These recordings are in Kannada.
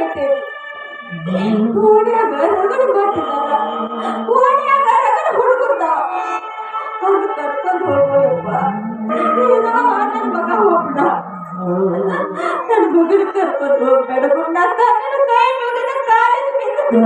ಹೋಗಕತ್ತೇವಿ ಓಣ್ಯಾಗ ರಗಡ ಮಾಡ್ತಿದ್ದಾರ ಓಣ್ಯಾಗ ರಗಡ ಹುಡುಗರ್ದಾವ ಅವ್ರು ಕರ್ಕೊಂಡು ಹೋಗೋಯಪ್ಪ ನನ್ನ ಮಗ ಹೋಗ್ಬಿಡ ನನ್ನ ಮಗನ ಕರ್ಕೊಂಡು ಹೋಗ್ಬೇಡ ಗುಂಡ ನನ್ನ ಕೈ ಮುಗಿದ ಕಾಲಿಗೆ ಬಿದ್ದು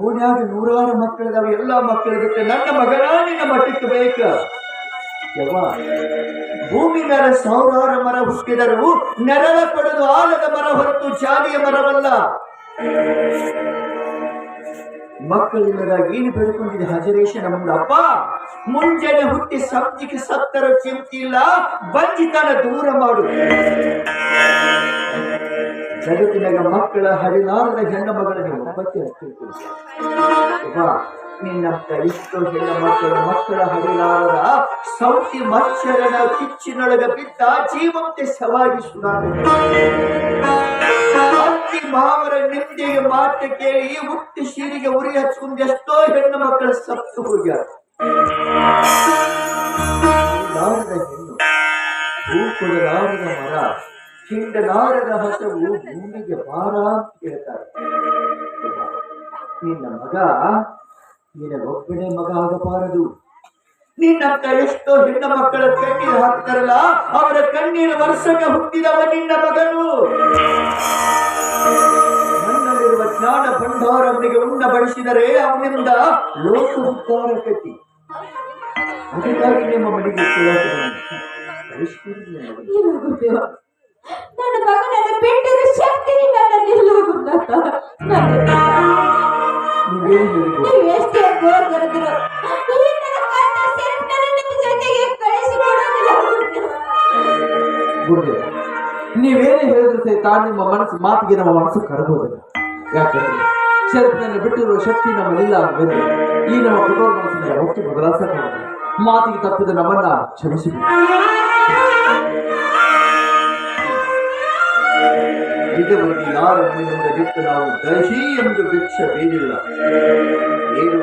ಓಣ್ಯಾಗ ನೂರಾರು ಮಕ್ಕಳಿದಾವೆ, ಎಲ್ಲ ಮಕ್ಕಳಿಗುತ್ತೆ ನನ್ನ ಮಗನ ನಿನ್ನ ಮಟ್ಟಕ್ಕೆ ಬೇಕ. ಯವ್ವ, ಭೂಮಿ ಮೇಲೆ ಸಾವಿರಾರು ಮರ ಹುಟ್ಟಿದರು ನೆರಳ ಪಡೆದು ಆಲದ ಮರ ಹೊರತು ಜಾತಿಯ ಮರವಲ್ಲ. ಮಕ್ಕಳಿಲ್ಲದ ಏನು ಬೆಳ್ಕೊಂಡಿದೆ ಹಜರೇಶ ಅಪ್ಪ, ಮುಂಜಾನೆ ಹುಟ್ಟಿ ಸಬ್ಜಿಗೆ ಸತ್ತರ ಚಿಂತಿಲ್ಲ, ಬಂಜಿತನ ದೂರ ಮಾಡು. ಜಗತ್ತಿನಾಗ ಮಕ್ಕಳ ಹರಿಲಾರದ ಹೆಣ್ಣು ಮಗಳಿಗೆ ಒಬ್ಬಕ್ಕೆ ಹತ್ತಿರ್ತೀನಿ ನಿನ್ನಂತ ಇಷ್ಟು ಹೆಣ್ಣು ಮಕ್ಕಳ ಮಕ್ಕಳ ಹರಿಲಾರದ ಸೌತಿ ಮಚ್ಚರನ ಕಿಚ್ಚಿನೊಳಗ ಬಿದ್ದ ಜೀವಂತೆ ಸವಾಗಿ ಅತ್ತಿ ಮಾವರ ನಿಂದೆಯ ಮಾತು ಕೇಳಿ ಹುಟ್ಟಿ ಶೀರಿಗೆ ಉರಿ ಹಚ್ಕೊಂಡು ಎಷ್ಟೋ ಹೆಣ್ಣು ಮಕ್ಕಳ ಸತ್ತು ಹೋಗ್ಯಾರ. ಹೆಣ್ಣು ಹೂ ಕೊಡಲಾರದ ಮರ ಹಿಂಡಲಾರದ ಹಸವು ಭೂಮಿಗೆ ಬಾರ ಅಂತ ಹೇಳ್ತಾರೆ ನಿನ್ನ ಮಗ ನಿನಗೊಬ್ಬನೇ ಮಗ ಆಗಬಾರದು. ನಿನ್ನಂತ ಎಷ್ಟೋ ಹೆಣ್ಣು ಮಕ್ಕಳ ಕಣ್ಣೀರು ಹಾಕ್ತಾರಲ್ಲ, ಅವರ ಕಣ್ಣೀರು ವರ್ಷಕ್ಕೆ ಹುಟ್ಟಿದವ ನಿನ್ನ ಮಗನು. ನನ್ನಲ್ಲಿರುವ ಜ್ಞಾನ ಭಂಡಾರ ಅವನಿಗೆ ಉಂಡ ಬಡಿಸಿದರೆ ಅವನಿಂದ ಲೋಕ ಉದ್ಧಾರ ಕತಿ ಅದಕ್ಕಾಗಿ ನಿಮ್ಮ ಮನೆಗೆ ನನ್ನ ಮಗನನ್ನು ಬಿಟ್ಟಿರೋ ಶಕ್ತಿ ಸಹಿತ ನಿಮ್ಮ ಮನಸ್ಸು ಮಾತಿಗೆ ನಮ್ಮ ಮನಸ್ಸು ಕರಗೋದಿಲ್ಲ. ಯಾಕಂದ್ರೆ ಶರತ್ನನ್ನು ಬಿಟ್ಟಿರುವ ಶಕ್ತಿ ನಮ್ಮಲ್ಲಿಲ್ಲ ಅಂದ್ರೆ ಈ ನಮ್ಮ ಕುಟುಂಬ ಮನಸ್ಸಿನ ಮಾತಿಗೆ ತಪ್ಪಿದ ನಮ್ಮನ್ನ ಕ್ಷಮಿಸಿಬಿಡಿ ಇದುವರೆಗೆ ಯಾರು ಬಿಟ್ಟು ನಾವು ದಹಿ ಎಂದು ಭಿಕ್ಷ ಬೇಡಿಲ್ಲ ಏನು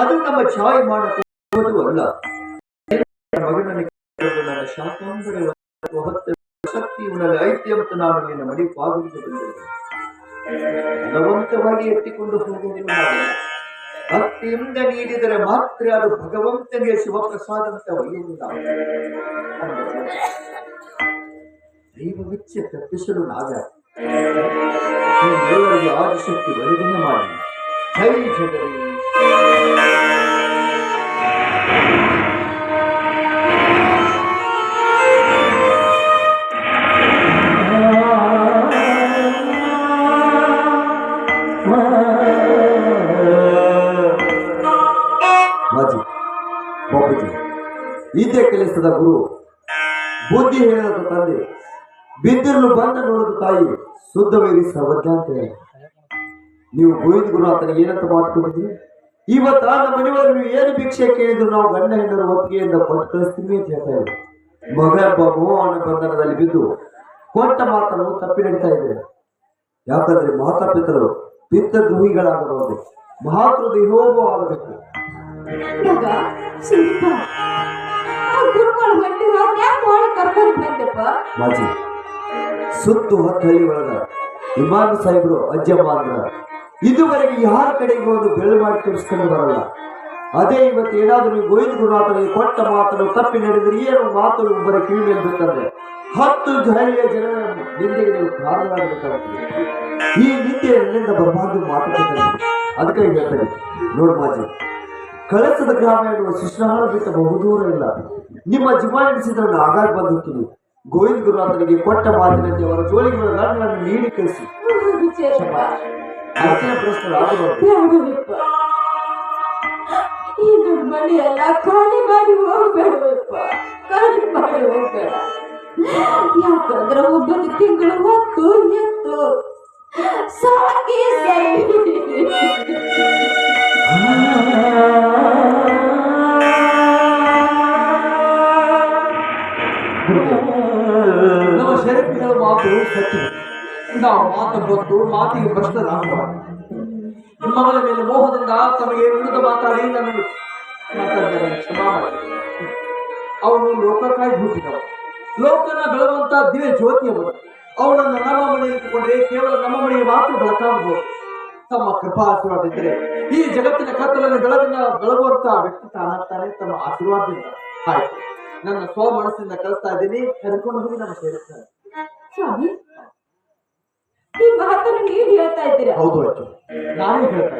ಅದು ನಮ್ಮ ಛಾಯೆ ಮಾಡುವುದು ಅಲ್ಲ. ಭಗವಂತವಾಗಿ ಶಕ್ತಿ ಮತ್ತು ಎತ್ತಿಕೊಂಡು ಹೋಗುವುದಿಲ್ಲ ಭಕ್ತಿಯಿಂದ ನೀಡಿದರೆ ಮಾತ್ರ ಅದು ಭಗವಂತನಿಗೆ ಶಿವಪ್ರಸಾದ ಅಂತ ಒಯ್ಯುವುದು ಅಂದರೆ ದೈವವಿಚ್ಛ ತಪ್ಪಿಸಲು ನಾಗ ನೀವೆಲ್ಲರಿಗೆ ಆದಿಶಕ್ತಿ ವರದಿನ ಮಾಡಿ. ಜೈ ಜಗದೀಶ್ ಇದೇ ಕೆಲಸದ ಗುರು, ಬುದ್ಧಿ ಹೇಳಿದ ತಂದೆ. ಬಿದ್ದಿರಲು ಬಂದ ನೋಡಿದ ತಾಯಿ ಶುದ್ಧವೇರಿ ಸರ್ವಜ್ಞ ಅಂತ ಹೇಳಿ. ನೀವು ಗೋವಿಂದ ಗುರು ಆತನ ಏನಂತ ಮಾತು ಕೊಟ್ಟಿದ್ರಿ ಇವತ್ತು ನಮ್ಮ ಮನೆಯವರು ನೀವು ಏನು ಭಿಕ್ಷೆ ಕೇಳಿದ್ರು ನಾವು ಗಂಡ ಹೆಣ್ಣರ ಒಪ್ಪಿಗೆಯಿಂದ ಕೊಟ್ಟು ಕಳಿಸ್ತೀವಿ ಅಂತ ಹೇಳ್ತಾ ಇದ್ರು. ಮಗ ಒಬ್ಬ ಮೋಹನ ಬಂಧನದಲ್ಲಿ ಬಿದ್ದು ಕೊಟ್ಟ ಮಾತನ್ನು ತಪ್ಪಿ ನಡೀತಾ ಇದ್ದಾರೆ ಯಾಕಂದ್ರೆ ಮಾತಾಪಿತರು ಪಿತ್ತ ದ್ರೋಹಿಗಳಾಗಬಾರದು. ಮಾತೃ ದೇಹೋಭವ ಆಗಬೇಕು. ಮಾಜಿ. ಸುತ್ತು ಹತ್ತು ಹಳ್ಳಿ ಒಳಗ ಇಮಾಮ್ ಸಾಹೇಬ್ರು ಅಜ್ಜಮ್ಮ ಅಂದ್ರ ಇದುವರೆಗೆ ಯಾರ ಕಡೆಗೆ ಒಂದು ಬೆಳೆ ಮಾಡಿ ತೋರಿಸ್ಕೊಂಡು ಬರಲ್ಲ. ಅದೇ ಇವತ್ತು ಏನಾದರೂ ಗೋವಿಂದ ಗುರುನಾಥನಿಗೆ ಕೊಟ್ಟ ಮಾತನ್ನು ತಪ್ಪಿ ನಡೆದರೆ ಏನು ಮಾತು ಒಬ್ಬರ ಕಿವಿ ಬಿತ್ತಂದ್ರೆ ಹತ್ತು ಜನರಿಗೆ ಜನರ ನಿಂದೆಗೆ ನೀವು ಈ ನಿಂದೆ ಎಲ್ಲಿಂದ ಬರಬಾರ್ದು ಮಾತುಕತೆ ಅದಕ್ಕೆ ಹೇಳ್ತಾರೆ ನೋಡಿ ಮಾಜಿ, ಕಳಸದ ಗ್ರಾಮ ಎನ್ನುವ ಶಿಶ್ನಾಳ ಬಿಟ್ಟ ಬಹುದೂರ ಇಲ್ಲ. ನಿಮ್ಮ ಎನಿಸಿದ್ರೆ ನಾನು ಆಗಾಗ ಗೋವಿಂದ ಗುರುನಾಥನಿಗೆ ಕೊಟ್ಟ ಮಾತಿನಂತೆ ಅವರ ಜೋಳಿಗಳ ನನ್ನನ್ನು ನೀಡಿ ಕಳಿಸಿ. ಈ ಖಾಲಿ ಮಾಡಿ ಖಾಲಿ ಮಾಡಿ ಹೋಗ್ಬೇಡ. ಯಾಕಂದ್ರೆ ಒಬ್ಬರು ತಿಂಗಳು ಹೊತ್ತು ಎತ್ತು. ಸಾಕಿ ನಾವು ಮಾತು ಬಂದು ಮಾತಿಗೆ ಭ್ರಷ್ಟರಾಗಬಾರದು ಮಗಳ ಮೇಲೆ ಮೋಹದಿಂದ ತಮಗೆ ವಿರುದ್ಧ ಮಾತಾಡಿ ನನ್ನನ್ನು ಅವನು ಲೋಕಕ್ಕಾಗಿ ಹುಟ್ಟಿದವ ಲೋಕನ ಬೆಳಗುವಂತ ದಿವ್ಯ ಜ್ಯೋತಿ ಅವರು ಅವನನ್ನು ನಮ್ಮ ಮನೆಯಲ್ಲಿ ಇಟ್ಟುಕೊಂಡ್ರೆ ಕೇವಲ ನಮ್ಮ ಮನೆಗೆ ಮಾತ್ರ ಬೆಳಕಾಗಬಹುದು ತಮ್ಮ ಕೃಪಾ ಆಶೀರ್ವಾದ ಈ ಜಗತ್ತಿನ ಕತ್ತಲನ್ನು ಬೆಳಗಿನ ಬೆಳಗುವಂತ ವ್ಯಕ್ತಿ ತಾನಾಗ್ತಾನೆ, ತಮ್ಮ ಆಶೀರ್ವಾದದಿಂದ. ಆಯ್ತು ನನ್ನ ಸ್ವ ಮನಸ್ಸಿಂದ ಕಲಿಸ್ತಾ ಇದ್ದೀನಿ. ಕರ್ಕೊಂಡು ಹೋಗಿ ನಮ್ಮ ಸೇರಿಸ್ತಾರೆ ಈ ಮಾತನ್ನು ನೀವು ಹೇಳ್ತಾ ಇದ್ದೀರಾ? ಹೌದು ಅಜ್ಜಿ ನಾನು ಹೇಳ್ತಾ.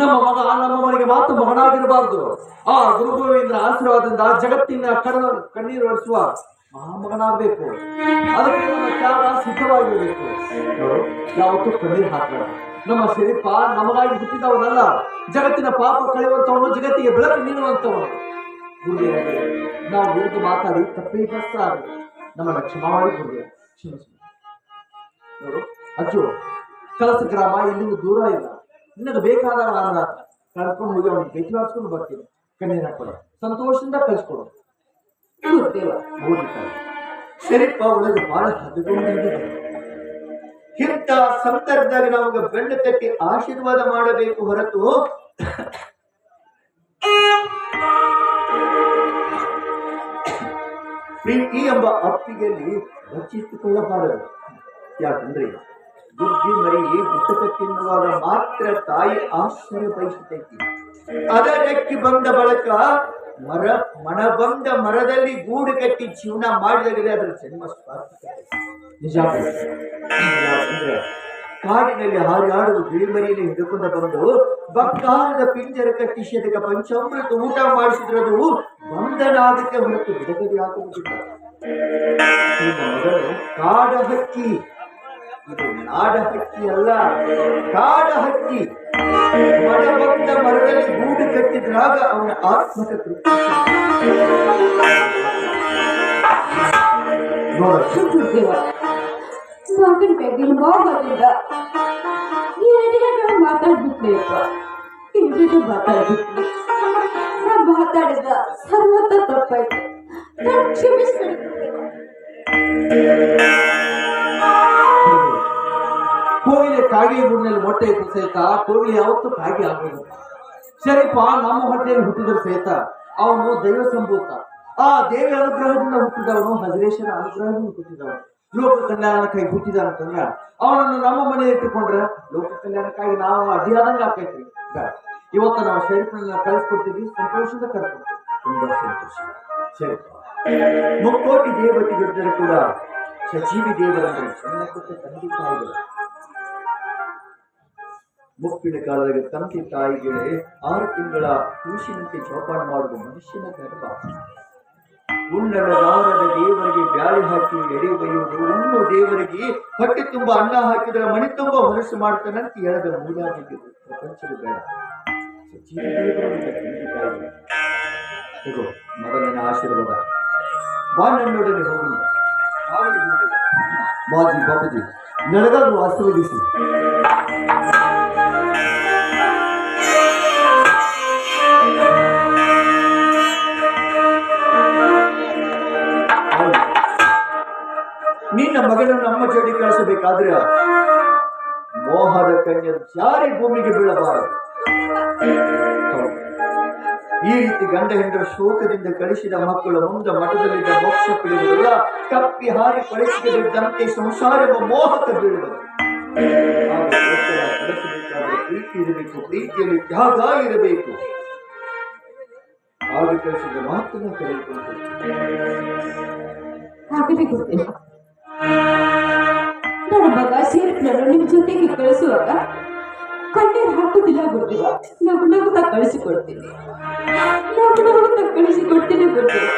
ನಮ್ಮ ಮಗ ನಮ್ಮ ಮನೆಗೆ ಮಾತು ಮಗನಾಗಿರಬಾರದು ಆ ಗುರುಗುರುವಿನ ಆಶೀರ್ವಾದದಿಂದ ಜಗತ್ತಿನ ಕಣ್ಣ ಕಣ್ಣೀರು ಒರೆಸುವ ಮಹಾಮಗನಾಗಬೇಕು. ಅದಕ್ಕೆ ನಮ್ಮ ತ್ಯಾಗ ಸಿದ್ಧವಾಗಿರಬೇಕು. ಯಾವತ್ತೂ ಕಣ್ಣೀರು ಹಾಕೋಣ. ನಮ್ಮ ಶರೀಫ ನಮಗಾಗಿ ಹುಟ್ಟಿದವನಲ್ಲ. ಜಗತ್ತಿನ ಪಾಪ ಕಳೆಯುವಂತವನು ಜಗತ್ತಿಗೆ ಬೆಳಕು ನೀಡುವಂತವನು. ಗುರುದೇವರೇ, ನಾವು ಮಾತಾಡಿ ತಪ್ಪೇ ಬಸ್ತಾರೆ ನಮ್ಮನ್ನು ಕ್ಷಮಾ ಮಾಡಿ ಗುರುದೇವ ಕ್ಷಮಿಸಿ. ನೋಡು, ಅಜ್ಜು ಕಲಸ ಗ್ರಾಮ ಇಲ್ಲಿಂದ ದೂರ ಇಲ್ಲ. ನಿನಗೆ ಬೇಕಾದ ನಾನು ಕರ್ಕೊಂಡು ಹೋಗಿ ಅವನಿಗೆ ಭೇಟಿ ಮಾಡಿಸ್ಕೊಂಡು ಬರ್ತೀನಿ. ಕಣ್ಣೀರು ಹಾಕೊಡ ಸಂತೋಷದಿಂದ ಕಳಿಸ್ಕೊಡು. ಶರೀಫ ಒಳಗೆ ಬಹಳ ಹದಗೊಂಡಿದೆ ಇಂಥ ಸಂದರ್ಭದಾಗ ನಮಗೆ ಬೆನ್ನು ತಟ್ಟಿ ಆಶೀರ್ವಾದ ಮಾಡಬೇಕು ಹೊರತು ಪ್ರೀತಿ ಎಂಬ ಅಪ್ಪಿಗೆಯಲ್ಲಿ ಬಚ್ಚಿಟ್ಟುಕೊಳ್ಳಬಾರದು ಯಾಕಂದ್ರೆ ಬುದ್ಧಿ ಮರಿ ತಿನ್ನುವಾಗ ಮಾತ್ರ ತಾಯಿ ಆಶ್ರಯ ಬಯಸುತ್ತೈತಿ. ಅದಕ್ಕೆ ಬಂದ ಬಳಕ ಮರ ಮಣಬಂದ ಮರದಲ್ಲಿ ಗೂಡು ಕಟ್ಟಿ ಜೀವನ ಮಾಡಿದಾಗಲೇ ಅದರ ಜನ್ಮ ಸ್ವಾರ್ಥಕ. ನಿಜ ಅಂದ್ರೆ ಕಾಡಿನಲ್ಲಿ ಹಾರಾಡುವ ಗಿಳಿಮರಿಯಲ್ಲಿ ಹಿಡ್ಕೊಂಡು ಬಂದು ಬಕ್ಕಾರದ ಪಿಂಜರ ಕಟ್ಟಿ ಶತಕ ಪಂಚಾಮೃತ ಊಟ ಮಾಡಿಸಿದ್ರದು ಬಂಧನಾಗಕ್ಕೆ ಹೊರತು ಬಿಡುಗಡೆ ಆಗುವುದಿಲ್ಲ ಕಾಡ ಹಕ್ಕಿ ಇದು ನಾಡ ಹಕ್ಕಿ ಅಲ್ಲ ಕಾಡ ಹಕ್ಕಿ ಮನಬಂದ ಮರದಲ್ಲಿ ಗೂಡು ಕಟ್ಟಿದ್ರಾಗ ಅವನ ಆತ್ಮಕ ತೃಪ್ತಿ. ಮಗನ ಬಗ್ಗೆ ನಾ ಮಾತಾಡಿದ ತಪ್ಪಾಯ್ತು. ನಾನು ಕ್ಷಮಿಸ್ಬಿಡಿ ಕಾಗೆ ಗೂಡಿನಲ್ಲಿ ಮೊಟ್ಟೆ ಇಟ್ಟು ಸಹಿತ ಕೋಳಿ ಯಾವತ್ತೂ ಕಾಗೆ ಆಗೋದು. ಸರಿಪ, ನಮ್ಮ ಹೊಟ್ಟೆಯಲ್ಲಿ ಹುಟ್ಟಿದ್ರು ಸಹಿತ. ಅವನು ದೈವ ಸಂಭೂತ. ಆ ದೇವಿ ಅನುಗ್ರಹದಿಂದ ಹುಟ್ಟಿದವನು ಹಜರೇಶನ ಅನುಗ್ರಹದಿಂದ ಹುಟ್ಟಿದವನು. ಲೋಕ ಕಲ್ಯಾಣಕ್ಕಾಗಿ ಹುಟ್ಟಿದ ಅಂತಂದ್ರ ಅವನನ್ನು ನಮ್ಮ ಮನೆಯಲ್ಲಿ ಇಟ್ಟುಕೊಂಡ್ರೆ ಲೋಕ ಕಲ್ಯಾಣಕ್ಕಾಗಿ ನಾವು ಅಡ್ಡಿಯಾದಂಗೆ ಆಕೈತಿ. ಇವತ್ತು ನಾವು ಶರೀಫನ್ನ ಕಳಿಸ್ಕೊಡ್ತೀವಿ, ಸಂತೋಷದಿಂದ ಕರ್ಕೊಡ್ತೀವಿ ತುಂಬಾ ಸಂತೋಷ. ಸರಿ ಮುಕ್ಕೋಟಿ ದೇವತೆಗಳಿದ್ದರೂ ಕೂಡ ಸಜೀವಿ ದೇವರನ್ನು ಸಣ್ಣ ಪುಟ್ಟ ತಂದೆ ಮುಪ್ಪಿನ ಕಾಲದಲ್ಲಿ ತಂತಿ ತಾಯಿಗೆ ಆರು ತಿಂಗಳ ಕೂಸಿನಂತೆ ಜೋಪಾನ ಮಾಡುವ ಮನುಷ್ಯನ ಗರ್ಭ ಉಣ್ಣಳದಾರದ ದೇವರಿಗೆ ಬ್ಯಾಳಿ ಹಾಕಿ ಎಡೆ ಬೈಯುವುದು ಉಣ್ಣು ದೇವರಿಗೆ ಹೊಟ್ಟೆ ತುಂಬ ಅನ್ನ ಹಾಕಿದರೆ ಮನೆ ತುಂಬ ಹೊಲಸು ಮಾಡ್ತಾನಂತ ಹೇಳದ ಮೂಲಾಗಿದ್ದು ಪ್ರಪಂಚದ ಬೇಡ ಮೊದಲಿನ ಇಗೋ ಮಗನಿನ ಆಶೀರ್ವಾದ ಬಾ ನನ್ನೊಡನೆ ಗುರುಗಳೇ. ಮಾಜಿ ಬಾಬುಜಿ ನನಗಾದ್ರೂ ಆಶೀರ್ವದಿಸಿ. ನಿನ್ನ ಮಗನನ್ನು ನಮ್ಮ ಜೋಡಿ ಕಳಿಸಬೇಕಾದ್ರೆ ಮೋಹದ ಕನ್ಯ ಜಾರಿ ಭೂಮಿಗೆ ಬೀಳಬಾರದು. ಈ ರೀತಿ ಗಂಡ ಹೆಂಡರ ಶೋಕದಿಂದ ಕಳಿಸಿದ ಮಕ್ಕಳು ಮುಂದೆ ಮಠದಲ್ಲಿದ್ದ ಮೋಕ್ಷ ಪಡೆಯುವುದಿಲ್ಲ, ಕಪ್ಪಿ ಹಾರಿ ಬಿದ್ದಂತೆ ಸಂಸಾರವ ಮೋಹಕ ಬೀಳುವುದು. ಪ್ರೀತಿ ಇರಬೇಕು, ಪ್ರೀತಿಯಲ್ಲಿ ತ್ಯಾಗ ಇರಬೇಕು ಆಗ ಕೆಲಸದ ಮಾತನ್ನು ಕಲಿತುಕೊಂಡು ಹಾಗಲೇ ಗೊತ್ತಿಲ್ಲ ನನ್ನ ಮಗ ಸೇರ್ಪನನ್ನು ನಿಮ್ ಜೊತೆಗೆ ಕಳಿಸುವಾಗ ಕಣ್ಣೀರು ಹಾಕುದಿಲ್ಲ ಗೊತ್ತಿಲ್ಲ ನಗು ನಗುತ್ತಾ ಕಳಿಸಿಕೊಡ್ತೀನಿ. ನಗು ನಗುತ್ತಾ ಕಳಿಸಿಕೊಡ್ತೀನಿ ಗೊತ್ತಿಲ್ಲ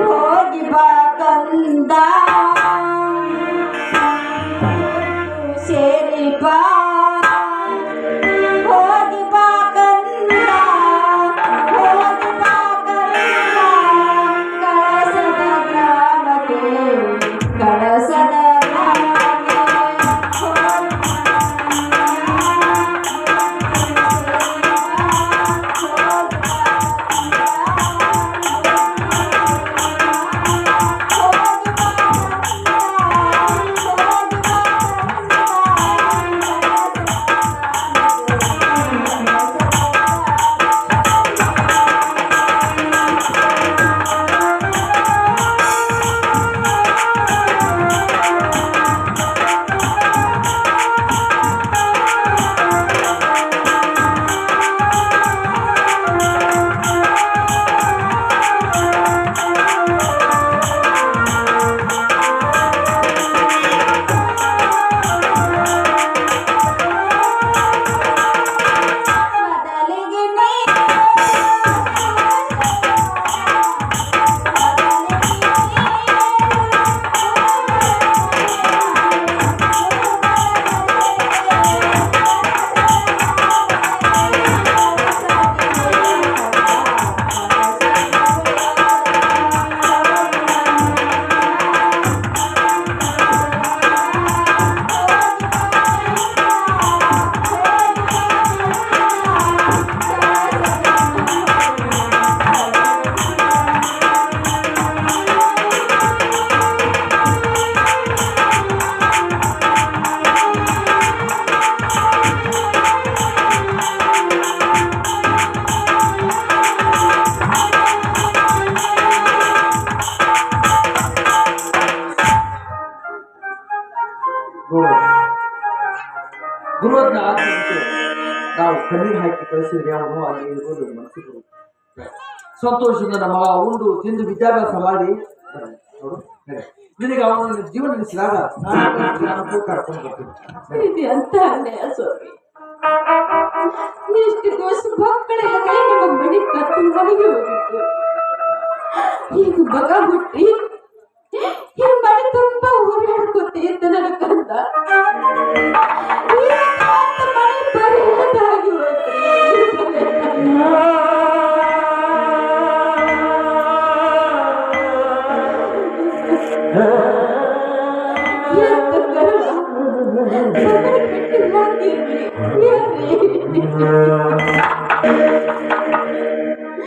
ಹೋಗಿ ಬಾ ಕಂದ. ನಾವು ಕಣ್ಣೀರು ಕಳಿಸಿದ್ರೆ ಅವನು ಅಲ್ಲಿ ಮನಸ್ಸಿಗೆ. ಸಂತೋಷದಿಂದ ನಮ್ಮ ಉಂಡು ತಿಂದು ವಿದ್ಯಾಭ್ಯಾಸ ಮಾಡಿ ನಿನಗೆ ಅವನ ಜೀವನ ನಿಲ್ಲಿಸಿದಾಗ ನಾನು ಕರ್ಕೊಂಡು ಬರ್ತೀನಿ ಅಂತ ಅನ್ಯಾಯ ನಮ್ಮ ಮನೆ ಈಗ ಮಗ ಹುಟ್ಟಿ ಅಂತ ನನ್ನ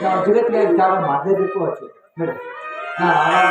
ಜಗತ್ತಿಗೆ ತ್ಯಾಗ ಮಾಡಲೇಬೇಕು ಅಷ್ಟೇ ನಡೆ. ನಾನು ಆರಾಮ